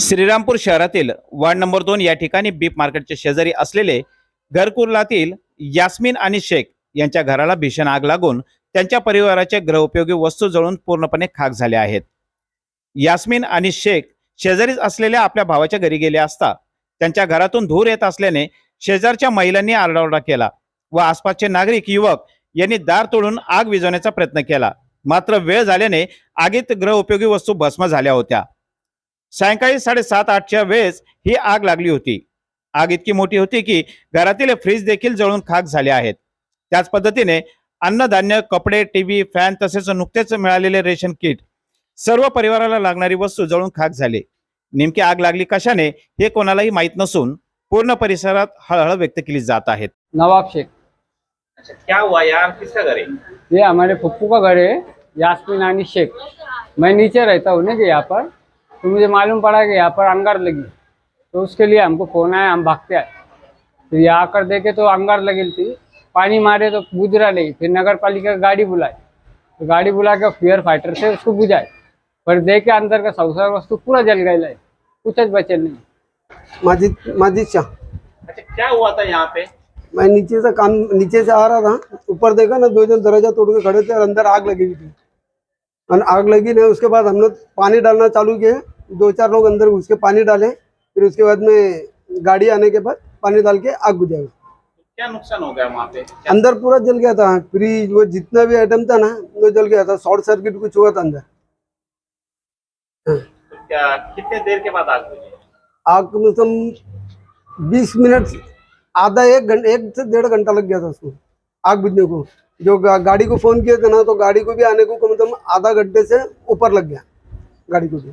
श्रीरामपूर शहरातील ward number दोन या ठिकाणी बीप मार्केटच्या शेजारी असलेले घरकुर्लातील यास्मिन आणि शेख यांच्या घराला भीषण आग लागून त्यांच्या परिवाराचे गृहोपयोगी वस्तू जळून पूर्णपणे खाक झाल्या आहेत. यास्मिन आणि शेख शेजारीच असलेल्या आपल्या भावाच्या घरी गेले असता त्यांच्या घरातून धूर येत असल्याने शेजारच्या महिलांनी आरडाओरडा केला व आसपासचे नागरिक युवक यांनी दार तोडून आग विझवण्याचा प्रयत्न केला. मात्र वेळ झाल्याने आगीत गृहउपयोगी वस्तू भस्म झाल्या होत्या. सायंकाळी साडेसात आठच्या वेळेस ही आग लागली होती. आग इतकी मोठी होती की घरातील फ्रीज देखील जळून खाक झाले आहेत. त्याच पद्धतीने अन्नधान्य कपडे टीव्ही फॅन तसेच नुकतेच मिळालेले रेशन किट सर्व परिवाराला लागणारी वस्तू जळून खाक झाले. नेमकी आग लागली कशाने हे कोणालाही माहीत नसून पूर्ण परिसरात हळहळ व्यक्त केली जात आहेत नवाब शेख. अच्छा क्या हुआ यार? किसका घर है? ये हमारे पप्पू का घर है यास्मीन आनी शेख. मैं नीचे रहता हूँ ना कि यहाँ पर? तो मुझे मालूम पड़ा कि यहाँ पर अंगार लगी। तो उसके लिए हमको फोन आया हम भागते आए। फिर यहाँ आकर देखे तो अंगार लगी थी। पानी मारे तो रहा नहीं। फिर नगर पालिका का गाड़ी बुलाई। तो गाड़ी बुला के फायर फाइटर से उसको बुझाए। पर देखे अंदर का संसार वस्तु पूरा जल गया है। कुछ बचे नहीं। माजिद माजिद शाह। अच्छा क्या हुआ था यहाँ पे? मैं नीचे से काम नीचे से आ रहा था। ऊपर देखा ना दो जन दरवाजा तोड़ के खड़े थे और अंदर आग लगी हुई थी। और आग लगी ना उसके बाद हम लोग पानी डालना चालू किए। दो चार लोग अंदर घुस के पानी डाले फिर उसके बाद में गाड़ी आने के बाद पानी डाल के आग बुझाई क्या नुकसान हो गया वहाँ पे? अंदर पूरा जल गया था फ्रिज वो जितना भी आइटम था ना वो जल गया था शॉर्ट सर्किट कुछ हुआ था अंदर। क्या कितने देर के बाद आग आग कम से कम बीस मिनट आधा एक घंटे एक से डेढ़ घंटा लग गया था उसको आग बुझने को। जो गा, गाड़ी को फ़ोन किया था ना तो गाड़ी को भी आने को कम से कम आधा घंटे से ऊपर लग गया गाड़ी को भी।